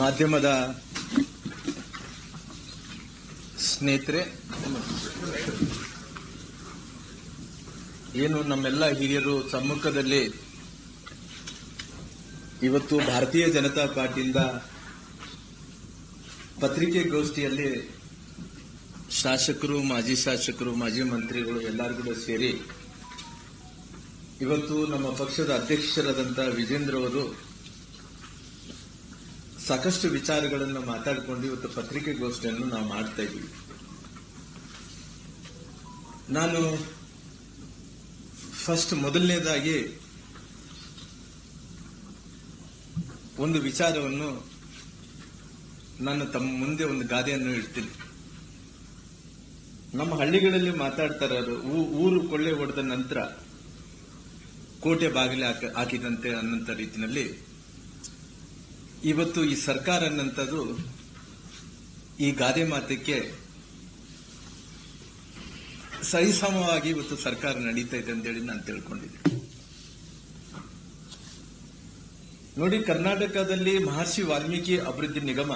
ಮಾಧ್ಯಮದ ಸ್ನೇಹಿತರೆ, ಏನು ನಮ್ಮೆಲ್ಲ ಹಿರಿಯರು ಸಮ್ಮುಖದಲ್ಲಿ ಇವತ್ತು ಭಾರತೀಯ ಜನತಾ ಪಾರ್ಟಿಯಿಂದ ಪತ್ರಿಕೆಗೋಷ್ಠಿಯಲ್ಲಿ ಶಾಸಕರು, ಮಾಜಿ ಶಾಸಕರು, ಮಾಜಿ ಮಂತ್ರಿಗಳು ಎಲ್ಲರೂ ಕೂಡ ಸೇರಿ ಇವತ್ತು ನಮ್ಮ ಪಕ್ಷದ ಅಧ್ಯಕ್ಷರಾದಂತಹ ವಿಜೇಂದ್ರ ಅವರು ಸಾಕಷ್ಟು ವಿಚಾರಗಳನ್ನು ಮಾತಾಡಿಕೊಂಡು ಇವತ್ತು ಪತ್ರಿಕೆಗೋಷ್ಠಿಯನ್ನು ನಾವು ಮಾಡ್ತಾ ಇದ್ದೀವಿ. ನಾನು ಫಸ್ಟ್ ಮೊದಲನೇದಾಗಿ ಒಂದು ವಿಚಾರವನ್ನು ನಾನು ತಮ್ಮ ಮುಂದೆ ಒಂದು ಗಾದೆಯನ್ನು ಇಡ್ತೀನಿ. ನಮ್ಮ ಹಳ್ಳಿಗಳಲ್ಲಿ ಮಾತಾಡ್ತಾರೆ ಊರು ಕೊಳ್ಳೆ ಹೊಡೆದ ನಂತರ ಕೋಟೆ ಬಾಗಿಲೆ ಹಾಕ- ಹಾಕಿದಂತೆ ಅನ್ನಂತ ರೀತಿಯಲ್ಲಿ ಇವತ್ತು ಈ ಸರ್ಕಾರ ಅನ್ನಂಥದ್ದು ಈ ಗಾದೆ ಮಾತಕ್ಕೆ ಸರಿಸಮವಾಗಿ ಇವತ್ತು ಸರ್ಕಾರ ನಡೀತಾ ಇದೆ ಅಂತೇಳಿ ನಾನು ತಿಳ್ಕೊಂಡಿದ್ದೆ ನೋಡಿ, ಕರ್ನಾಟಕದಲ್ಲಿ ಮಹರ್ಷಿ ವಾಲ್ಮೀಕಿ ಅಭಿವೃದ್ಧಿ ನಿಗಮ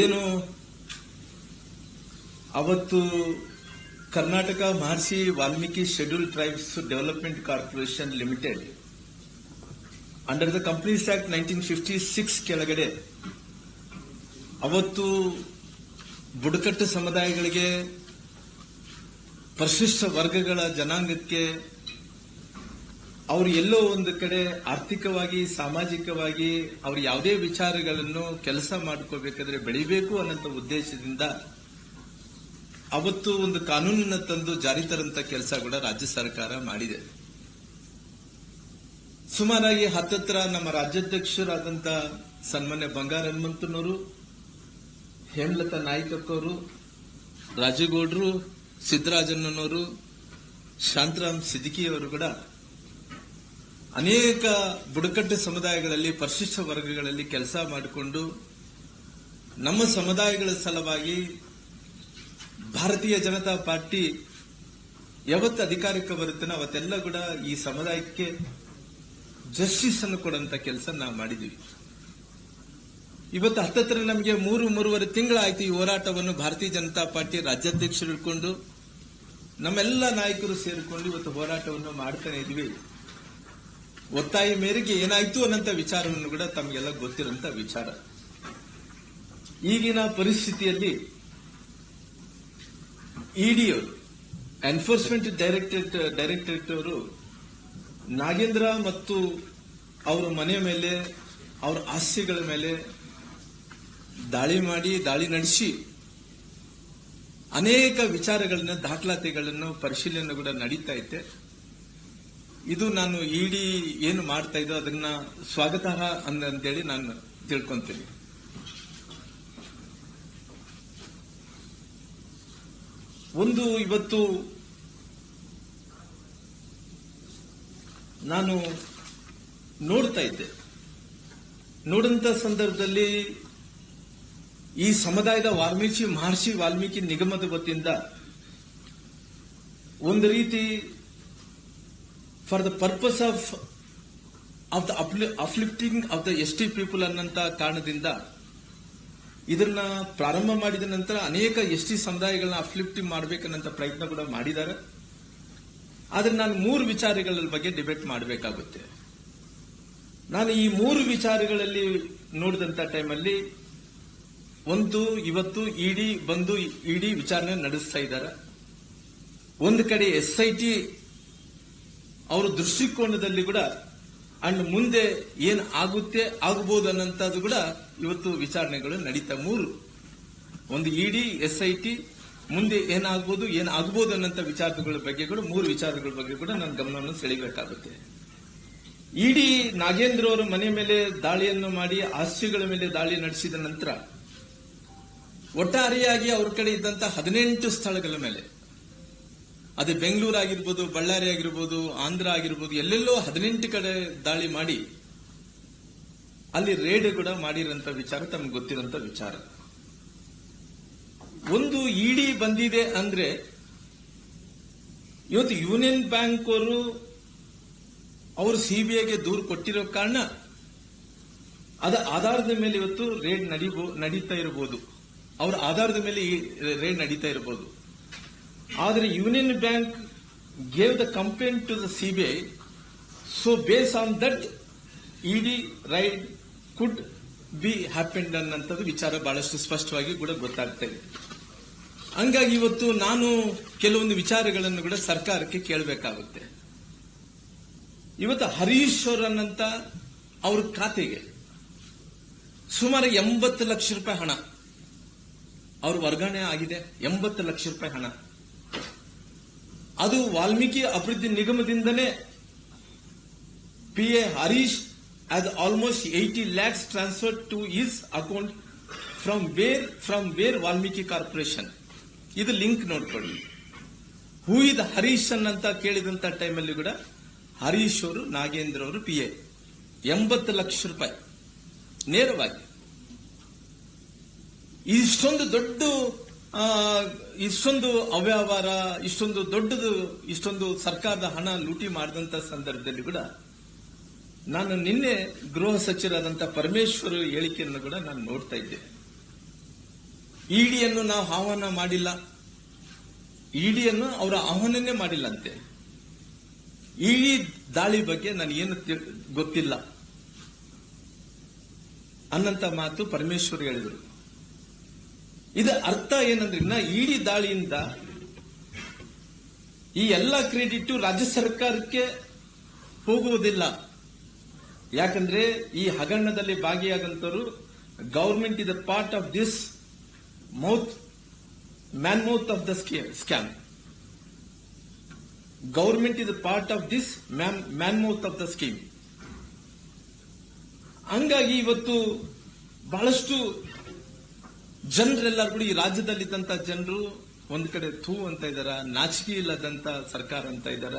ಏನು ಅವತ್ತು Karnataka Maharshi Valmiki schedule tribes development corporation limited under the companies act nineteen fifty six ಕೆಳಗಡೆ, ಅವತ್ತು ಬುಡಕಟ್ಟು ಸಮುದಾಯಗಳಿಗೆ ಪರಿಶಿಷ್ಟ ವರ್ಗಗಳ ಜನಾಂಗಕ್ಕೆ ಅವರು ಎಲ್ಲೋ ಒಂದು ಕಡೆ ಆರ್ಥಿಕವಾಗಿ, ಸಾಮಾಜಿಕವಾಗಿ ಅವರು ಯಾವುದೇ ವಿಚಾರಗಳನ್ನು ಕೆಲಸ ಮಾಡ್ಕೋಬೇಕಾದ್ರೆ ಬೆಳಿಬೇಕು ಅನ್ನೋ ಉದ್ದೇಶದಿಂದ ಅವತ್ತು ಒಂದು ಕಾನೂನನ್ನು ತಂದು ಜಾರಿ ತರಂತ ಕೆಲಸ ಕೂಡ ರಾಜ್ಯ ಸರ್ಕಾರ ಮಾಡಿದೆ. ಸುಮಾರಾಗಿ ಹತ್ತತ್ರ ನಮ್ಮ ರಾಜ್ಯಾಧ್ಯಕ್ಷರಾದಂಥ ಸನ್ಮಾನ್ಯ ಬಂಗಾರ ಹನುಮಂತನವರು, ಹೇಮಲತಾ ನಾಯ್ಕಕ್ಕವರು, ರಾಜಗೌಡರು, ಸಿದ್ದರಾಜಣ್ಣನವರು, ಶಾಂತರಾಮ್ ಸಿದ್ದಿಕಿ ಅವರು ಕೂಡ ಅನೇಕ ಬುಡಕಟ್ಟು ಸಮುದಾಯಗಳಲ್ಲಿ, ಪರಿಶಿಷ್ಟ ವರ್ಗಗಳಲ್ಲಿ ಕೆಲಸ ಮಾಡಿಕೊಂಡು ನಮ್ಮ ಸಮುದಾಯಗಳ ಸಲುವಾಗಿ ಭಾರತೀಯ ಜನತಾ ಪಾರ್ಟಿ ಯಾವತ್ತು ಅಧಿಕಾರಕ್ಕೆ ಬರುತ್ತೇನೆ ಅವತ್ತೆಲ್ಲ ಕೂಡ ಈ ಸಮುದಾಯಕ್ಕೆ ಜಸ್ಟಿಸ್ ಕೆಲಸ ನಾವು ಮಾಡಿದ್ವಿ. ಇವತ್ತು ಹತ್ತತ್ರ ನಮಗೆ ಮೂರು, ಮೂರುವರೆ ತಿಂಗಳಾಯ್ತು ಈ ಹೋರಾಟವನ್ನು ಭಾರತೀಯ ಜನತಾ ಪಾರ್ಟಿ ರಾಜ್ಯಾಧ್ಯಕ್ಷರು ಇಟ್ಕೊಂಡು, ನಮ್ಮೆಲ್ಲ ನಾಯಕರು ಸೇರಿಕೊಂಡು ಇವತ್ತು ಹೋರಾಟವನ್ನು ಮಾಡ್ತಾನೆ ಇದ್ವಿ ಒತ್ತಾಯ ಮೇರೆಗೆ ಏನಾಯ್ತು ಅನ್ನಂತ ವಿಚಾರವನ್ನು ಕೂಡ ತಮಗೆಲ್ಲ ಗೊತ್ತಿರೋಂಥ ವಿಚಾರ. ಈಗಿನ ಪರಿಸ್ಥಿತಿಯಲ್ಲಿ ಇಡಿಯವರು ಎನ್ಫೋರ್ಸ್ಮೆಂಟ್ ಡೈರೆಕ್ಟರೇಟ್ ಡೈರೆಕ್ಟರೇಟ್ ಅವರು ನಾಗೇಂದ್ರ ಮತ್ತು ಅವರ ಮನೆ ಮೇಲೆ, ಅವರ ಆಸ್ತಿಗಳ ಮೇಲೆ ದಾಳಿ ಮಾಡಿ, ದಾಳಿ ನಡೆಸಿ ಅನೇಕ ವಿಚಾರಗಳನ್ನ, ದಾಖಲಾತಿಗಳನ್ನು ಪರಿಶೀಲನೆ ಕೂಡ ನಡೀತಾ ಐತೆ. ಇದು ನಾನು ಇಡಿ ಏನು ಮಾಡ್ತಾ ಇದ್ದೋ ಅದನ್ನ ಸ್ವಾಗತ ಅಂತೇಳಿ ನಾನು ತಿಳ್ಕೊಂತೀನಿ. ಒಂದು ಇವತ್ತು ನಾನು ನೋಡ್ತಾ ಇದ್ದೆ. ನೋಡಂತ ಸಂದರ್ಭದಲ್ಲಿ ಈ ಸಮುದಾಯದ ವಾಲ್ಮೀಕಿ ಮಹರ್ಷಿ ವಾಲ್ಮೀಕಿ ನಿಗಮದ ವತಿಯಿಂದ ಒಂದು ರೀತಿ for the purpose of of the uplifting of the S T people ಅನ್ನಂತ ಕಾರಣದಿಂದ ಇದನ್ನ ಪ್ರಾರಂಭ ಮಾಡಿದ ನಂತರ ಅನೇಕ ಎಸ್ ಟಿ ಸಮುದಾಯಗಳನ್ನ ಅಫ್ಲಿಫ್ಟಿಂಗ್ ಮಾಡಬೇಕನ್ನಂತ ಪ್ರಯತ್ನ ಕೂಡ ಮಾಡಿದ್ದಾರೆ. ಆದ್ರೆ ನಾನು ಮೂರು ವಿಚಾರಗಳ ಬಗ್ಗೆ ಡಿಬೇಟ್ ಮಾಡಬೇಕಾಗುತ್ತೆ. ನಾನು ಈ ಮೂರು ವಿಚಾರಗಳಲ್ಲಿ ನೋಡಿದಂತ ಟೈಮಲ್ಲಿ ಒಂದು, ಇವತ್ತು, ಇಡಿ, ಬಂದು, ಇಡಿ ವಿಚಾರಣೆ ನಡೆಸ್ತಾ ಇದ್ದಾರೆ. ಒಂದು ಕಡೆ ಎಸ್ ಐ ಟಿ ಅವರ ದೃಷ್ಟಿಕೋನದಲ್ಲಿ ಕೂಡ, ಅಂಡ್ ಮುಂದೆ ಏನು ಆಗುತ್ತೆ ಆಗಬಹುದು ಅನ್ನೋಂಥದ್ದು ಕೂಡ ಇವತ್ತು ವಿಚಾರಣೆಗಳು ನಡೀತಾ ಮೂರು. ಒಂದು ಇಡಿ ಎಸ್ ಐ ಟಿ ಮುಂದೆ ಏನಾಗ್ಬೋದು ಏನಾಗ್ಬೋದು ಅನ್ನೋಂಥ ವಿಚಾರಗಳ ಬಗ್ಗೆ ಕೂಡ ಮೂರು ವಿಚಾರಗಳ ಬಗ್ಗೆ ಕೂಡ ನಾನು ಗಮನವನ್ನು ಸೆಳಿಬೇಕಾಗುತ್ತೆ ಇಡಿ ನಾಗೇಂದ್ರ ಅವರ ಮನೆ ಮೇಲೆ ದಾಳಿಯನ್ನು ಮಾಡಿ ಆಸ್ತಿಗಳ ಮೇಲೆ ದಾಳಿ ನಡೆಸಿದ ನಂತರ, ಒಟ್ಟಾರೆಯಾಗಿ ಅವ್ರ ಕಡೆ ಇದ್ದಂತ ಹದಿನೆಂಟು ಸ್ಥಳಗಳ ಮೇಲೆ, ಅದು ಬೆಂಗಳೂರು ಆಗಿರ್ಬೋದು, ಬಳ್ಳಾರಿ ಆಗಿರ್ಬೋದು, ಆಂಧ್ರ ಆಗಿರ್ಬೋದು, ಎಲ್ಲೆಲ್ಲೋ ಹದಿನೆಂಟು ಕಡೆ ದಾಳಿ ಮಾಡಿ, ಅಲ್ಲಿ ರೇಡ್ ಕೂಡ ಮಾಡಿರೋಂಥ ವಿಚಾರ, ತಮ್ಗೆ ಗೊತ್ತಿರೋಂಥ ವಿಚಾರ. ಒಂದು ಇಡಿ ಬಂದಿದೆ ಅಂದ್ರೆ, ಇವತ್ತು ಯೂನಿಯನ್ ಬ್ಯಾಂಕ್ ಅವರು ಅವರು ಸಿಬಿಐಗೆ ದೂರು ಕೊಟ್ಟಿರೋ ಕಾರಣ, ಅದ ಆಧಾರದ ಮೇಲೆ ಇವತ್ತು ರೇಡ್ ನಡೀಬೋ, ನಡೀತಾ ಇರಬಹುದು ಅವರ ಆಧಾರದ ಮೇಲೆ ಈ ರೇಡ್ ನಡೀತಾ ಇರಬಹುದು ಆದರೆ union bank gave the complaint to the CBI so base on that ED raid could be happened ಅನ್ನೋಂಥದ್ದು ವಿಚಾರ ಬಹಳಷ್ಟು ಸ್ಪಷ್ಟವಾಗಿ ಕೂಡ ಗೊತ್ತಾಗ್ತಾ ಇದೆ. ಹಂಗಾಗಿ ಇವತ್ತು ನಾನು ಕೆಲವೊಂದು ವಿಚಾರಗಳನ್ನು ಕೂಡ ಸರ್ಕಾರಕ್ಕೆ ಕೇಳಬೇಕಾಗುತ್ತೆ. ಇವತ್ತು ಹರೀಶ್ ಅವರನ್ನಂತ ಅವ್ರ ಖಾತೆಗೆ ಸುಮಾರು ಎಂಬತ್ತು ಲಕ್ಷ ರೂಪಾಯಿ ಹಣ. ಅವ್ರ ವರ್ಗಾವಣೆ ಆಗಿದೆ, ಎಂಬತ್ತು ಲಕ್ಷ ರೂಪಾಯಿ ಹಣ. ಅದು ವಾಲ್ಮೀಕಿ ಅಭಿವೃದ್ಧಿ ನಿಗಮದಿಂದನೇ P A Harish as almost eighty lakhs transfer to his account from where from where Valmiki corporation ಇದು ಲಿಂಕ್ ನೋಡ್ಕೊಳ್ಳಿ. ಹೂ ಇದ್ ಹರೀಶ್ ಅಂತ ಕೇಳಿದಂತ ಟೈಮಲ್ಲಿ ಕೂಡ ಹರೀಶ್ ಅವರು, ನಾಗೇಂದ್ರ ಅವರು ಪಿ ಎ ಎಂಬತ್ತು ಲಕ್ಷ ರೂಪಾಯಿ. ನೇರವಾಗಿ. ಇಷ್ಟೊಂದು ದೊಡ್ಡ ಇಷ್ಟೊಂದು ಅವ್ಯವಹಾರ, ಇಷ್ಟೊಂದು ದೊಡ್ಡದು, ಇಷ್ಟೊಂದು ಸರ್ಕಾರದ ಹಣ ಲೂಟಿ ಮಾಡಿದಂತ ಸಂದರ್ಭದಲ್ಲಿ ಕೂಡ ನಾನು ನಿನ್ನೆ ಗೃಹ ಸಚಿವರಾದಂತಹ ಪರಮೇಶ್ವರ್ ಹೇಳಿಕೆಯನ್ನು ಕೂಡ ನಾನು ನೋಡ್ತಾ ಇದ್ದೆ. ಇಡಿಯನ್ನು ನಾವು ಆಹ್ವಾನ ಮಾಡಿಲ್ಲ. ಇಡಿಯನ್ನು ಅವರ ಆಹ್ವಾನನೇ ಮಾಡಿಲ್ಲಂತೆ. ಇಡಿ ದಾಳಿ ಬಗ್ಗೆ ನನಗೇನು ಏನು ಗೊತ್ತಿಲ್ಲ. ಅನ್ನಂತ ಮಾತು ಪರಮೇಶ್ವರ್ ಹೇಳಿದರು. ಇದು ಅರ್ಥ ಏನಂದ್ರೆ ಇನ್ನ ಇಡಿ ದಾಳಿಯಿಂದ ಈ ಎಲ್ಲ ಕ್ರೆಡಿಟ್ ರಾಜ್ಯ ಸರ್ಕಾರಕ್ಕೆ ಹೋಗುವುದಿಲ್ಲ. ಯಾಕಂದ್ರೆ ಈ ಹಗರಣದಲ್ಲಿ ಭಾಗಿಯಾಗಂತರು government is a part of this mouth mammoth of the scam government is part of this mammoth of the scheme ಹಂಗಾಗಿ ಇವತ್ತು ಬಹಳಷ್ಟು ಜನರೆಲ್ಲರೂ ಕೂಡ ಈ ರಾಜ್ಯದಲ್ಲಿದ್ದಂತ ಜನರು ಒಂದ್ ಕಡೆ ಥೂ ಅಂತ ಇದಾರ, ನಾಚಿಕೆ ಇಲ್ಲದಂತ ಸರ್ಕಾರ ಅಂತ ಇದಾರ.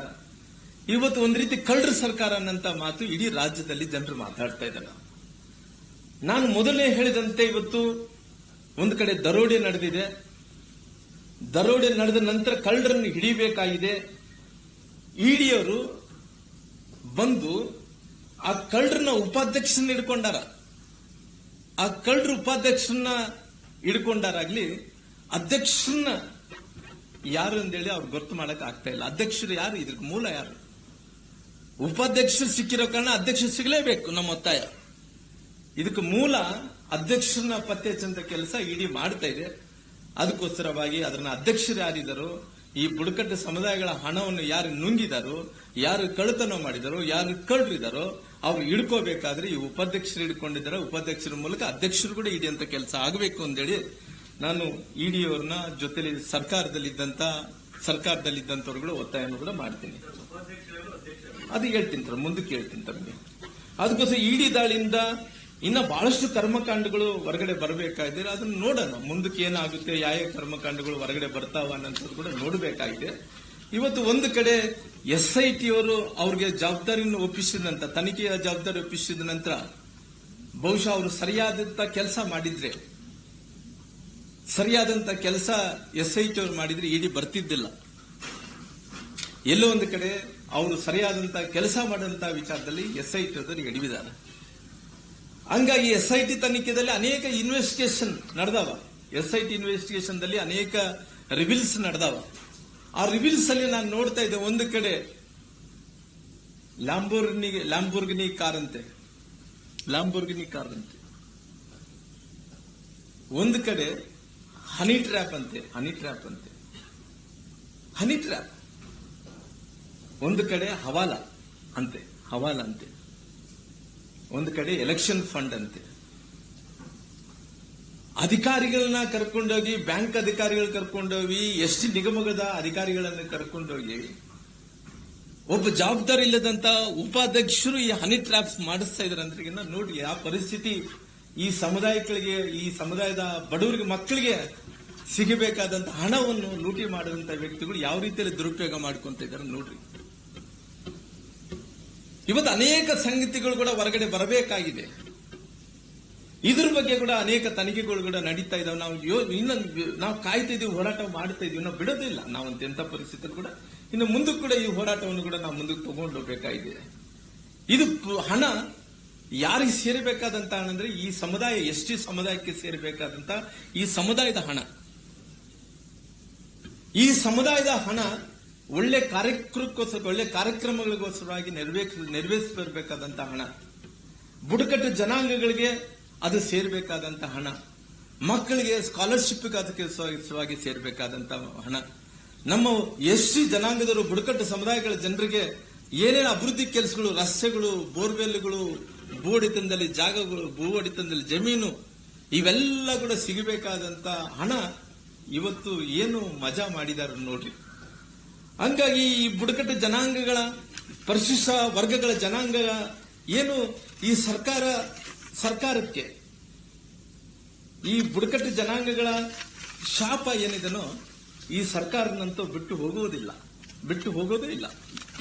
ಇವತ್ತು ಒಂದ್ ರೀತಿ ಕಳ್ಳರ ಸರ್ಕಾರ ಅನ್ನಂತ ಮಾತು ಇಡೀ ರಾಜ್ಯದಲ್ಲಿ ಜನರು ಮಾತಾಡ್ತಾ ಇದ್ದಾರೆ ನಾನು ಮೊದಲೇ ಹೇಳಿದಂತೆ ಇವತ್ತು ಒಂದು ಕಡೆ ದರೋಡೆ ನಡೆದಿದೆ. ದರೋಡೆ ನಡೆದ ನಂತರ ಕಳ್ಳರನ್ನು ಹಿಡಿಬೇಕಾಗಿದೆ ಇಡಿಯವರು ಬಂದು ಆ ಕಳ್ಳರನ್ನ ಉಪಾಧ್ಯಕ್ಷನ ಹಿಡ್ಕೊಂಡಾರ. ಆ ಕಳ್ಳರು ಉಪಾಧ್ಯಕ್ಷರನ್ನ ಹಿಡ್ಕೊಂಡಾರಾಗ್ಲಿ ಅಧ್ಯಕ್ಷರನ್ನ ಯಾರು ಅಂತೇಳಿ ಅವ್ರು ಗೊತ್ತು ಮಾಡಕ್ ಆಗ್ತಾ ಇಲ್ಲ. ಅಧ್ಯಕ್ಷರು ಯಾರು? ಇದ್ರ ಮೂಲ ಯಾರು? ಉಪಾಧ್ಯಕ್ಷರು ಸಿಕ್ಕಿರೋ ಕಾರಣ ಅಧ್ಯಕ್ಷರು ಸಿಗಲೇಬೇಕು ನಮ್ಮ ಒತ್ತಾಯ. ಇದಕ್ಕೆ ಮೂಲ ಅಧ್ಯಕ್ಷರನ್ನ ಪತ್ತೆ ಹಚ್ಚಂತ ಕೆಲಸ ಇಡಿ ಮಾಡ್ತಾ ಇದೆ. ಅದಕ್ಕೋಸ್ಕರವಾಗಿ ಅದನ್ನ ಅಧ್ಯಕ್ಷರು ಯಾರಿದ್ದಾರೋ ಈ ಬುಡಕಟ್ಟು ಸಮುದಾಯಗಳ ಹಣವನ್ನು ಯಾರು ನುಂಗಿದಾರೋ, ಯಾರು ಕಳ್ಳತನ ಮಾಡಿದಾರೋ, ಯಾರು ಕಳ್ಳರಿದಾರೋ ಅವ್ರು ಹಿಡ್ಕೋಬೇಕಾದ್ರೆ ಈ ಉಪಾಧ್ಯಕ್ಷರು ಹಿಡ್ಕೊಂಡಿದ್ದಾರೆ. ಉಪಾಧ್ಯಕ್ಷರ ಮೂಲಕ ಅಧ್ಯಕ್ಷರು ಕೂಡ ಇಡಿ ಅಂತ ಕೆಲಸ ಆಗಬೇಕು ಅಂತೇಳಿ ನಾನು ಇಡಿಯವ್ರನ್ನ ಜೊತೆಲಿ ಸರ್ಕಾರದಲ್ಲಿದ್ದಂತ ಸರ್ಕಾರದಲ್ಲಿದ್ದಂಥವ್ರುಗಳು ಒತ್ತಾಯವನ್ನು ಕೂಡ ಮಾಡ್ತೀನಿ. ಅದು ಹೇಳ್ತೀನಿ ಸರ್, ಮುಂದಕ್ಕೆ ಹೇಳ್ತೀನಿ ತಮಗೆ. ಅದಕ್ಕೋಸ್ಕರ ಇಡಿ ದಾಳಿಯಿಂದ ಇನ್ನ ಬಹಳಷ್ಟು ಕರ್ಮಕಾಂಡಗಳು ಹೊರಗಡೆ ಬರಬೇಕಾಗಿದೆ. ಅದನ್ನ ನೋಡೋಣ. ಮುಂದಕ್ಕೆ ಏನಾಗುತ್ತೆ, ಯಾವ ಯಾವ ಕರ್ಮಕಾಂಡಗಳು ಹೊರಗಡೆ ಬರ್ತಾವ ಅನ್ನೋದು ಕೂಡ ನೋಡಬೇಕಾಗಿದೆ. ಇವತ್ತು ಒಂದು ಕಡೆ ಎಸ್ ಐ ಟಿ ಅವರು ಅವ್ರಿಗೆ ಜವಾಬ್ದಾರಿಯನ್ನು ಒಪ್ಪಿಸಿದ ನಂತರ, ತನಿಖೆಯ ಜವಾಬ್ದಾರಿ ಒಪ್ಪಿಸಿದ ನಂತರ, ಬಹುಶಃ ಅವರು ಸರಿಯಾದಂತ ಕೆಲಸ ಮಾಡಿದ್ರೆ, ಸರಿಯಾದಂತ ಕೆಲಸ ಎಸ್ ಐ ಟಿ ಅವರು ಮಾಡಿದ್ರೆ ಇಡಿ ಬರ್ತಿದ್ದಿಲ್ಲ. ಎಲ್ಲೋ ಒಂದು ಕಡೆ ಅವರು ಸರಿಯಾದಂತ ಕೆಲಸ ಮಾಡಂತ ವಿಚಾರದಲ್ಲಿ ಎಸ್ ಐ ಟಿ ಅವರು ಎಡವಿದ್ದಾರೆ ಹಂಗಾಗಿ ಎಸ್ ಐ ಟಿ ತನಿಖೆದಲ್ಲಿ ಅನೇಕ ಇನ್ವೆಸ್ಟಿಗೇಷನ್ ನಡೆದವ. ಎಸ್ ಐ ಟಿ ಇನ್ವೆಸ್ಟಿಗೇಷನ್ ದಲ್ಲಿ ಅನೇಕ ರಿವಿಲ್ಸ್ ನಡೆದವ. ಆ ರಿವಿಲ್ಸ್ ಅಲ್ಲಿ ನಾನು ನೋಡ್ತಾ ಇದ್ದೆ ಒಂದು ಕಡೆ ಲ್ಯಾಂಬೋರ್ಗಿನಿ ಲ್ಯಾಂಬೋರ್ಗಿನಿ ಕಾರ್ ಅಂತೆ. ಲ್ಯಾಂಬೋರ್ಗಿನಿ ಕಾರ್ ಅಂತೆ. ಒಂದು ಕಡೆ ಹನಿ ಟ್ರ್ಯಾಪ್ ಅಂತೆ ಹನಿ ಟ್ರ್ಯಾಪ್ ಅಂತೆ. ಹನಿ ಟ್ರ್ಯಾಪ್ ಒಂದು ಕಡೆ ಹವಾಲ ಅಂತೆ ಹವಾಲ ಅಂತೆ. ಒಂದು ಕಡೆ ಎಲೆಕ್ಷನ್ ಫಂಡ್ ಅಂತೆ. ಅಧಿಕಾರಿಗಳನ್ನ ಕರ್ಕೊಂಡೋಗಿ, ಬ್ಯಾಂಕ್ ಅಧಿಕಾರಿಗಳು ಕರ್ಕೊಂಡೋಗಿ ಎಷ್ಟು ನಿಗಮದ ಅಧಿಕಾರಿಗಳನ್ನು ಕರ್ಕೊಂಡೋಗಿ, ಒಬ್ಬ ಜವಾಬ್ದಾರಿ ಇಲ್ಲದಂತ ಉಪಾಧ್ಯಕ್ಷರು ಈ ಹನಿ ಟ್ರಾಪ್ಸ್ ಮಾಡಿಸ್ತಾ ಇದಾರೆ ಅಂತ ಇನ್ನ ನೋಡಿ ಆ ಪರಿಸ್ಥಿತಿ ಈ ಸಮುದಾಯಗಳಿಗೆ, ಈ ಸಮುದಾಯದ ಬಡವರಿಗೆ, ಮಕ್ಕಳಿಗೆ ಸಿಗಬೇಕಾದಂತ ಹಣವನ್ನು ಲೂಟಿ ಮಾಡುವಂತಹ ವ್ಯಕ್ತಿಗಳು ಯಾವ ರೀತಿಯಲ್ಲಿ ದುರುಪಯೋಗ ಮಾಡ್ಕೊಂತ ಇದ್ದಾರೆ ನೋಡ್ರಿ. ಇವತ್ತು ಅನೇಕ ಸಂಗತಿಗಳು ಕೂಡ ಹೊರಗಡೆ ಬರಬೇಕಾಗಿದೆ. ಇದ್ರ ಬಗ್ಗೆ ಕೂಡ ಅನೇಕ ತನಿಖೆಗಳು ಕೂಡ ನಡೀತಾ ಇದಾವೆ. ನಾವು ಇನ್ನೊಂದು ಇನ್ನು ನಾವು ಕಾಯ್ತಾ ಇದೀವಿ, ಹೋರಾಟ ಮಾಡ್ತಾ ಇದೀವಿ ನಾವು ಬಿಡೋದಿಲ್ಲ. ನಾವಂತ ಎಂತ ಪರಿಸ್ಥಿತಿ ಕೂಡ ಇನ್ನು ಮುಂದಕ್ಕೆ ಕೂಡ ಈ ಹೋರಾಟವನ್ನು ಕೂಡ ನಾವು ಮುಂದಕ್ಕೆ ತಗೊಂಡು ಹೋಗ್ಬೇಕಾಗಿದೆ. ಇದು ಹಣ ಯಾರಿಗೆ ಸೇರಬೇಕಾದಂತ ಹಣ ಅಂದ್ರೆ ಈ ಸಮುದಾಯ ಎಸ್ ಸಮುದಾಯಕ್ಕೆ ಸೇರಬೇಕಾದಂತ ಈ ಸಮುದಾಯದ ಹಣ. ಈ ಸಮುದಾಯದ ಹಣ ಒಳ್ಳೆ ಕಾರ್ಯಕ್ರಮಕ್ಕೋಸ್ಕರ, ಒಳ್ಳೆ ಕಾರ್ಯಕ್ರಮಗಳಿಗೋಸ್ಕರವಾಗಿ ನೆರವೇ ಹಣ. ಬುಡಕಟ್ಟು ಜನಾಂಗಗಳಿಗೆ ಅದು ಸೇರಬೇಕಾದಂತಹ ಹಣ. ಮಕ್ಕಳಿಗೆ ಸ್ಕಾಲರ್ಶಿಪ್ ಅದಕ್ಕೆ ಸವಾಗಿ ಸೇರಬೇಕಾದಂತ ಹಣ. ನಮ್ಮ ಎಸ್ಟಿ ಜನಾಂಗದವರು, ಬುಡಕಟ್ಟು ಸಮುದಾಯಗಳ ಜನರಿಗೆ ಏನೇನು ಅಭಿವೃದ್ಧಿ ಕೆಲಸಗಳು, ರಸ್ತೆಗಳು, ಬೋರ್ವೆಲ್ಗಳು ಭೂ ಒಡಿತನದಲ್ಲಿ ಜಾಗಗಳು ಭೂ ಒಡಿತನದಲ್ಲಿ ಜಮೀನು, ಇವೆಲ್ಲ ಕೂಡ ಸಿಗಬೇಕಾದಂತ ಹಣ ಇವತ್ತು ಏನು ಮಜಾ ಮಾಡಿದಾರ ನೋಡ್ರಿ. ಹಂಗಾಗಿ ಈ ಬುಡಕಟ್ಟು ಜನಾಂಗಗಳ, ಪರಿಶಿಷ್ಟ ವರ್ಗಗಳ ಜನಾಂಗ ಏನು ಈ ಸರ್ಕಾರ, ಸರ್ಕಾರಕ್ಕೆ ಈ ಬುಡಕಟ್ಟು ಜನಾಂಗಗಳ ಶಾಪ ಏನಿದನೋ ಈ ಸರ್ಕಾರನಂತೂ ಬಿಟ್ಟು ಹೋಗುವುದಿಲ್ಲ. ಬಿಟ್ಟು ಹೋಗೋದೇ ಇಲ್ಲ.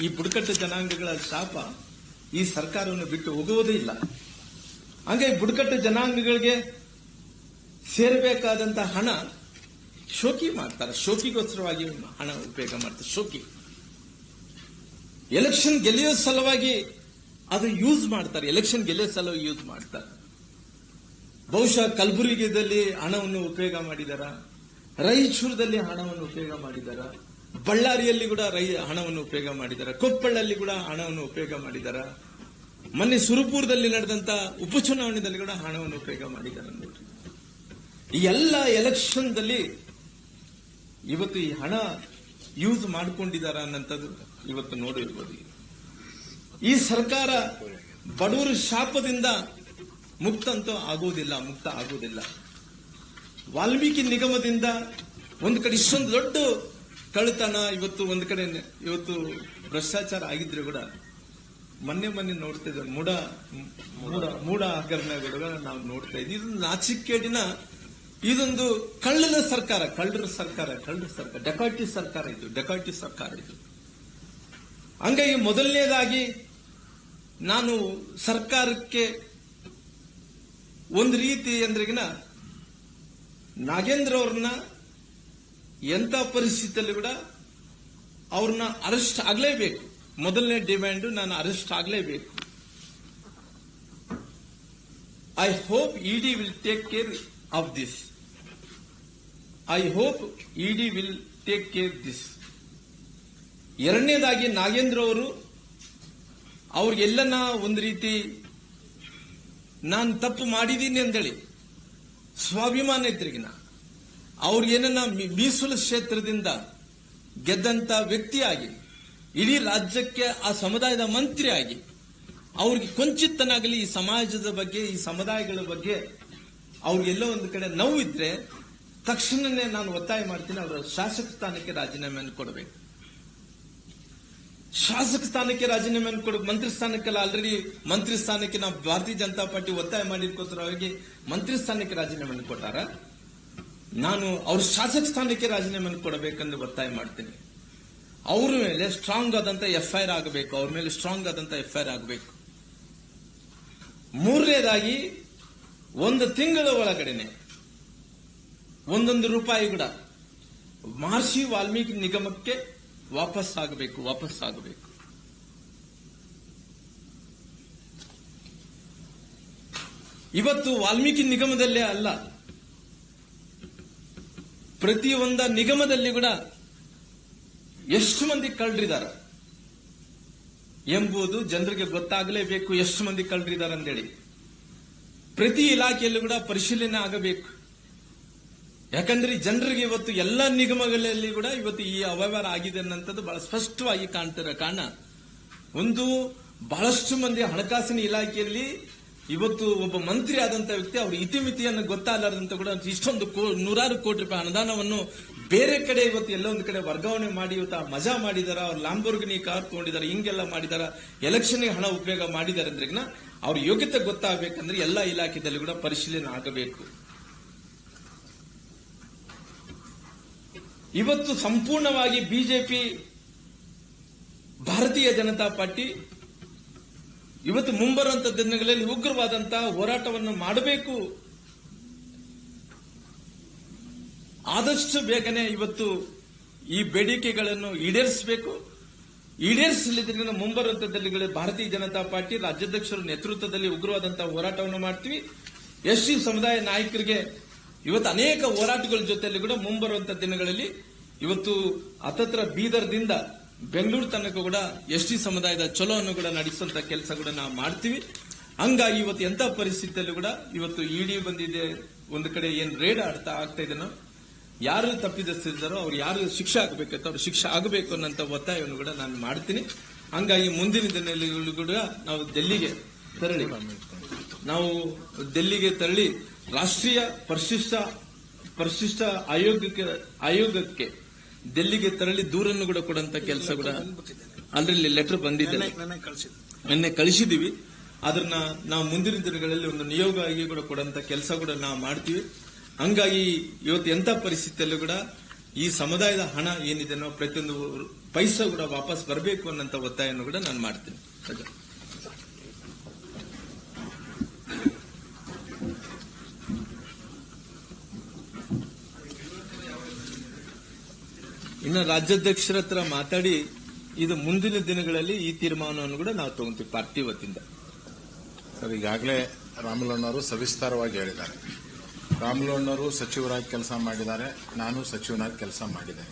ಈ ಬುಡಕಟ್ಟು ಜನಾಂಗಗಳ ಶಾಪ ಈ ಸರ್ಕಾರವನ್ನು ಬಿಟ್ಟು ಹೋಗುವುದೇ ಇಲ್ಲ. ಹಂಗೆ ಬುಡಕಟ್ಟು ಜನಾಂಗಗಳಿಗೆ ಸೇರಬೇಕಾದಂತಹ ಹಣ ಶೋಕಿ ಮಾಡ್ತಾರೆ. ಶೋಕಿಗೋಸ್ಕರವಾಗಿ ಹಣ ಉಪಯೋಗ ಮಾಡ್ತಾರೆ. ಶೋಕಿ. ಎಲೆಕ್ಷನ್ ಗೆಲ್ಲೋ ಸಲುವಾಗಿ ಅದು ಯೂಸ್ ಮಾಡ್ತಾರೆ. ಎಲೆಕ್ಷನ್ ಗೆಲ್ಲೋ ಸಲುವಾಗಿ ಯೂಸ್ ಮಾಡ್ತಾರೆ. ಬಹುಶಃ ಕಲಬುರಗಿದಲ್ಲಿ ಹಣವನ್ನು ಉಪಯೋಗ ಮಾಡಿದಾರ? ರಾಯಚೂರದಲ್ಲಿ ಹಣವನ್ನು ಉಪಯೋಗ ಮಾಡಿದಾರ? ಬಳ್ಳಾರಿಯಲ್ಲಿ ಕೂಡ ರೈ ಹಣವನ್ನು ಉಪಯೋಗ ಮಾಡಿದಾರ? ಕೊಪ್ಪಳಲ್ಲಿ ಕೂಡ ಹಣವನ್ನು ಉಪಯೋಗ ಮಾಡಿದಾರ? ಮೊನ್ನೆ ಸುರಪುರದಲ್ಲಿ ನಡೆದಂತ ಉಪಚುನಾವಣೆಯಲ್ಲಿ ಕೂಡ ಹಣವನ್ನು ಉಪಯೋಗ ಮಾಡಿದ್ದಾರೆ ಈ ಎಲ್ಲ ಎಲೆಕ್ಷನ್ದಲ್ಲಿ ಇವತ್ತು ಈ ಹಣ ಯೂಸ್ ಮಾಡ್ಕೊಂಡಿದ್ದಾರೆ ಅನ್ನಂಥದ್ದು ಇವತ್ತು ನೋಡಿರ್ಬೋದು. ಈ ಸರ್ಕಾರ ಬಡವರ ಶಾಪದಿಂದ ಮುಕ್ತ ಅಂತೂ ಆಗುವುದಿಲ್ಲ ಮುಕ್ತ ಆಗುವುದಿಲ್ಲ ವಾಲ್ಮೀಕಿ ನಿಗಮದಿಂದ ಒಂದು ಕಡೆ ಇಷ್ಟೊಂದು ದೊಡ್ಡ ಕಳ್ಳತನ, ಇವತ್ತು ಒಂದು ಕಡೆ ಇವತ್ತು ಭ್ರಷ್ಟಾಚಾರ ಆಗಿದ್ರೆ ಕೂಡ ಮೊನ್ನೆ ಮೊನ್ನೆ ನೋಡ್ತಾ ಇದ್ದಾರೆ. ಮೂಡ ಮೂಡ ಮೂಡ ಹಗರಣಗಳು ನಾವು ನೋಡ್ತಾ ಇದ್ದೀವಿ. ಇದು ನಾಚಿಕೇಡಿನ ಇದೊಂದು ಕಳ್ಳನ ಸರ್ಕಾರ, ಕಳ್ಳರ ಸರ್ಕಾರ ಕಳ್ಳರ ಸರ್ಕಾರ ಡೆಕಾಟಿ ಸರ್ಕಾರ ಇದು ಡೆಕಾಟಿ ಸರ್ಕಾರ ಇದು. ಹಂಗಾಗಿ ಮೊದಲನೇದಾಗಿ ನಾನು ಸರ್ಕಾರಕ್ಕೆ ಒಂದು ರೀತಿ ಅಂದ್ರೆಗಿನ ನಾಗೇಂದ್ರ ಅವ್ರನ್ನ ಎಂಥ ಪರಿಸ್ಥಿತಿಯಲ್ಲಿ ಕೂಡ ಅವ್ರನ್ನ ಅರೆಸ್ಟ್ ಆಗಲೇಬೇಕು. ಮೊದಲನೇ ಡಿಮ್ಯಾಂಡ್ ನಾನು ಅರೆಸ್ಟ್ ಆಗಲೇಬೇಕು. I hope ED will take care of this I hope ED will take care this ಎರಡನೇದಾಗಿ ನಾಗೇಂದ್ರ ಅವರು, ಅವ್ರಿಗೆಲ್ಲನ ಒಂದು ರೀತಿ ನಾನು ತಪ್ಪು ಮಾಡಿದ್ದೀನಿ ಅಂತೇಳಿ ಸ್ವಾಭಿಮಾನ ಇದ್ರಿಗಿನ ಅವ್ರಿಗೇನ ಮೀಸಲು ಕ್ಷೇತ್ರದಿಂದ ಗೆದ್ದಂತ ವ್ಯಕ್ತಿಯಾಗಿ, ಇಡೀ ರಾಜ್ಯಕ್ಕೆ ಆ ಸಮುದಾಯದ ಮಂತ್ರಿಯಾಗಿ, ಅವ್ರಿಗೆ ಕೊಂಚಿತ್ತನಾಗಲಿ ಈ ಸಮಾಜದ ಬಗ್ಗೆ, ಈ ಸಮುದಾಯಗಳ ಬಗ್ಗೆ ಅವ್ರಿಗೆಲ್ಲೋ ಒಂದು ಕಡೆ ನೋವಿದ್ರೆ ತಕ್ಷಣನೇ ನಾನು ಒತ್ತಾಯ ಮಾಡ್ತೀನಿ, ಅವರ ಶಾಸಕ ಸ್ಥಾನಕ್ಕೆ ರಾಜೀನಾಮೆಯನ್ನು ಕೊಡಬೇಕು. ಶಾಸಕ ಸ್ಥಾನಕ್ಕೆ ರಾಜೀನಾಮೆಯನ್ನು ಕೊಡ ಮಂತ್ರಿ ಸ್ಥಾನಕ್ಕೆಲ್ಲ ಆಲ್ರೆಡಿ ಮಂತ್ರಿ ಸ್ಥಾನಕ್ಕೆ ನಾವು ಭಾರತೀಯ ಜನತಾ ಪಾರ್ಟಿ ಒತ್ತಾಯ ಮಾಡಿರ್ಕೋತರವಾಗಿ ಮಂತ್ರಿ ಸ್ಥಾನಕ್ಕೆ ರಾಜೀನಾಮೆಯನ್ನು ಕೊಟ್ಟಾರ? ನಾನು ಅವ್ರ ಶಾಸಕ ಸ್ಥಾನಕ್ಕೆ ರಾಜೀನಾಮೆಯನ್ನು ಕೊಡಬೇಕೆಂದು ಒತ್ತಾಯ ಮಾಡ್ತೀನಿ. ಅವ್ರ ಮೇಲೆ ಸ್ಟ್ರಾಂಗ್ ಆದಂತ ಎಫ್ಐಆರ್ ಆಗಬೇಕು. ಅವ್ರ ಮೇಲೆ ಸ್ಟ್ರಾಂಗ್ ಆದಂತ ಎಫ್ಐಆರ್ ಆಗಬೇಕು. ಮೂರನೇದಾಗಿ, ಒಂದು ತಿಂಗಳ ಒಳಗಡೆನೆ ಒಂದೊಂದು ರೂಪಾಯಿ ಕೂಡ. ಮಹರ್ಷಿ ವಾಲ್ಮೀಕಿ ನಿಗಮಕ್ಕೆ ವಾಪಸ್ ಆಗಬೇಕು ವಾಪಸ್ ಆಗಬೇಕು. ಇವತ್ತು ವಾಲ್ಮೀಕಿ ನಿಗಮದಲ್ಲೇ ಅಲ್ಲ, ಪ್ರತಿಯೊಂದ ನಿಗಮದಲ್ಲಿ ಕೂಡ ಎಷ್ಟು ಮಂದಿ ಕಳ್ಳರಿದ್ದಾರೆ ಎಂಬುದು ಜನರಿಗೆ ಗೊತ್ತಾಗಲೇಬೇಕು, ಎಷ್ಟು ಮಂದಿ ಕಳ್ಳರಿದ್ದಾರೆ ಅಂತೇಳಿ ಪ್ರತಿ ಇಲಾಖೆಯಲ್ಲೂ ಕೂಡ ಪರಿಶೀಲನೆ ಆಗಬೇಕು. ಯಾಕಂದ್ರೆ ಜನರಿಗೆ ಇವತ್ತು ಎಲ್ಲ ನಿಗಮಗಳಲ್ಲಿ ಕೂಡ ಇವತ್ತು ಈ ಅವ್ಯವಹಾರ ಆಗಿದೆ ಅನ್ನೋಂಥದ್ದು ಬಹಳ ಸ್ಪಷ್ಟವಾಗಿ ಕಾಣ್ತಿರೋ ಕಾರಣ. ಒಂದು, ಬಹಳಷ್ಟು ಮಂದಿ ಹಣಕಾಸಿನ ಇಲಾಖೆಯಲ್ಲಿ ಇವತ್ತು ಒಬ್ಬ ಮಂತ್ರಿ ಆದಂತ ವ್ಯಕ್ತಿ ಅವ್ರ ಇತಿಮಿತಿಯನ್ನು ಗೊತ್ತಾಗಲಾರದಂತ ಕೂಡ ಇಷ್ಟೊಂದು ನೂರಾರು ಕೋಟಿ ರೂಪಾಯಿ ಅನುದಾನವನ್ನು ಬೇರೆ ಕಡೆ ಇವತ್ತು ಎಲ್ಲ ಒಂದು ಕಡೆ ವರ್ಗಾವಣೆ ಮಾಡಿ ಇವತ್ತು ಮಜಾ ಮಾಡಿದಾರ, ಅವ್ರ ಲಾಂಬೋರ್ಗಿನಿ ಕಾರ್ ತಗೊಂಡಿದ್ದಾರೆ ಹಿಂಗೆಲ್ಲ ಮಾಡಿದಾರ, ಎಲೆಕ್ಷನ್ಗೆ ಹಣ ಉಪಯೋಗ ಮಾಡಿದ್ದಾರೆ ಅಂದ್ರೆ ಅವ್ರ ಯೋಗ್ಯತೆ ಗೊತ್ತಾಗಬೇಕಂದ್ರೆ ಎಲ್ಲ ಇಲಾಖೆದಲ್ಲಿ ಕೂಡ ಪರಿಶೀಲನೆ ಆಗಬೇಕು. ಇವತ್ತು ಸಂಪೂರ್ಣವಾಗಿ ಬಿಜೆಪಿ, ಭಾರತೀಯ ಜನತಾ ಪಾರ್ಟಿ, ಇವತ್ತು ಮುಂಬರುವಂತ ದಿನಗಳಲ್ಲಿ ಉಗ್ರವಾದಂತಹ ಹೋರಾಟವನ್ನು ಮಾಡಬೇಕು. ಆದಷ್ಟು ಬೇಗನೆ ಇವತ್ತು ಈ ಬೇಡಿಕೆಗಳನ್ನು ಈಡೇರಿಸಬೇಕು. ಈಡೇರಿಸಲಿದ್ದರಿಂದ ಮುಂಬರುವಂತ ದಿನಗಳಲ್ಲಿ ಭಾರತೀಯ ಜನತಾ ಪಾರ್ಟಿ ರಾಜ್ಯಾಧ್ಯಕ್ಷರ ನೇತೃತ್ವದಲ್ಲಿ ಉಗ್ರವಾದಂತಹ ಹೋರಾಟವನ್ನು ಮಾಡ್ತೀವಿ. ಎಸ್ ಟಿ ಸಮುದಾಯ ನಾಯಕರಿಗೆ ಇವತ್ತು ಅನೇಕ ಹೋರಾಟಗಳ ಜೊತೆಯಲ್ಲಿ ಕೂಡ ಮುಂಬರುವಂತ ದಿನಗಳಲ್ಲಿ ಇವತ್ತು ಅತತ್ರ ಬೀದರ್ದಿಂದ ಬೆಂಗಳೂರು ತನಕ ಕೂಡ ಎಸ್ ಟಿ ಸಮುದಾಯದ ಚಲೋವನ್ನು ಕೂಡ ನಡೆಸುವಂತ ಕೆಲಸ ಕೂಡ ನಾವು ಮಾಡ್ತೀವಿ. ಹಂಗಾಗಿ ಇವತ್ತು ಎಂತ ಪರಿಸ್ಥಿತಿಯಲ್ಲೂ ಕೂಡ ಇವತ್ತು ಇಡಿ ಬಂದಿದೆ, ಒಂದು ಕಡೆ ಏನ್ ರೇಡ್ ಆಡ್ತಾ ಆಗ್ತಾ ಇದೆನೋ ಯಾರು ತಪ್ಪಿದಸ್ತಿದ್ದಾರೋ ಅವ್ರು ಯಾರು ಶಿಕ್ಷೆ ಆಗಬೇಕಂತ ಅವ್ರು ಶಿಕ್ಷೆ ಆಗಬೇಕು ಅನ್ನೋಂಥ ಒತ್ತಾಯವನ್ನು ಕೂಡ ನಾನು ಮಾಡ್ತೀನಿ. ಹಂಗಾಗಿ ಮುಂದಿನ ದಿನಗಳಲ್ಲಿ ಕೂಡ ನಾವು ಡೆಲ್ಲಿಗೆ ತೆರಳಿ, ನಾವು ಡೆಲ್ಲಿಗೆ ತೆರಳಿ ರಾಷ್ಟ್ರೀಯ ಪರಿಶಿಷ್ಟ ಪರಿಶಿಷ್ಟ ಆಯೋಗಕ್ಕೆ ಆಯೋಗಕ್ಕೆ ಡೆಲ್ಲಿಗೆ ತೆರಳಿ ದೂರನ್ನು ಕೂಡ ಕೊಡಂತ ಕೆಲಸ ಕೂಡ ಅದರಲ್ಲಿ ಲೆಟರ್ ಬಂದಿದೆ. ನಿನ್ನೆ ಕಳಿಸಿದೀವಿ. ಅದನ್ನ ನಾವು ಮುಂದಿನ ದಿನಗಳಲ್ಲಿ ಒಂದು ನಿಯೋಗ ಆಗಿ ಕೂಡ ಕೊಡಂತ ಕೆಲಸ ಕೂಡ ನಾವು ಮಾಡ್ತೀವಿ. ಹಂಗಾಗಿ ಇವತ್ತು ಎಂತ ಪರಿಸ್ಥಿತಿಯಲ್ಲೂ ಕೂಡ ಈ ಸಮುದಾಯದ ಹಣ ಏನಿದೆ ಪ್ರತಿಯೊಂದು ಪೈಸ ಕೂಡ ವಾಪಸ್ ಬರಬೇಕು ಅನ್ನೋಂಥ ಒತ್ತಾಯವನ್ನು ಕೂಡ ನಾನು ಮಾಡ್ತೀನಿ. ಇನ್ನು ರಾಜ್ಯಾಧ್ಯಕ್ಷರ ಹತ್ರ ಮಾತಾಡಿ, ಇದು ಮುಂದಿನ ದಿನಗಳಲ್ಲಿ ಈ ತೀರ್ಮಾನವನ್ನು ಕೂಡ ನಾವು ತಗೊಂತೀವಿ ಪಾರ್ಟಿ ವತಿಯಿಂದ. ಸರ್, ಈಗಾಗಲೇ ರಾಮಲೋಣ್ಣವರು ಸವಿಸ್ತಾರವಾಗಿ ಹೇಳಿದ್ದಾರೆ. ರಾಮಲೋಣ್ಣವರು ಸಚಿವರಾಗಿ ಕೆಲಸ ಮಾಡಿದ್ದಾರೆ, ನಾನು ಸಚಿವನಾಗಿ ಕೆಲಸ ಮಾಡಿದೆ.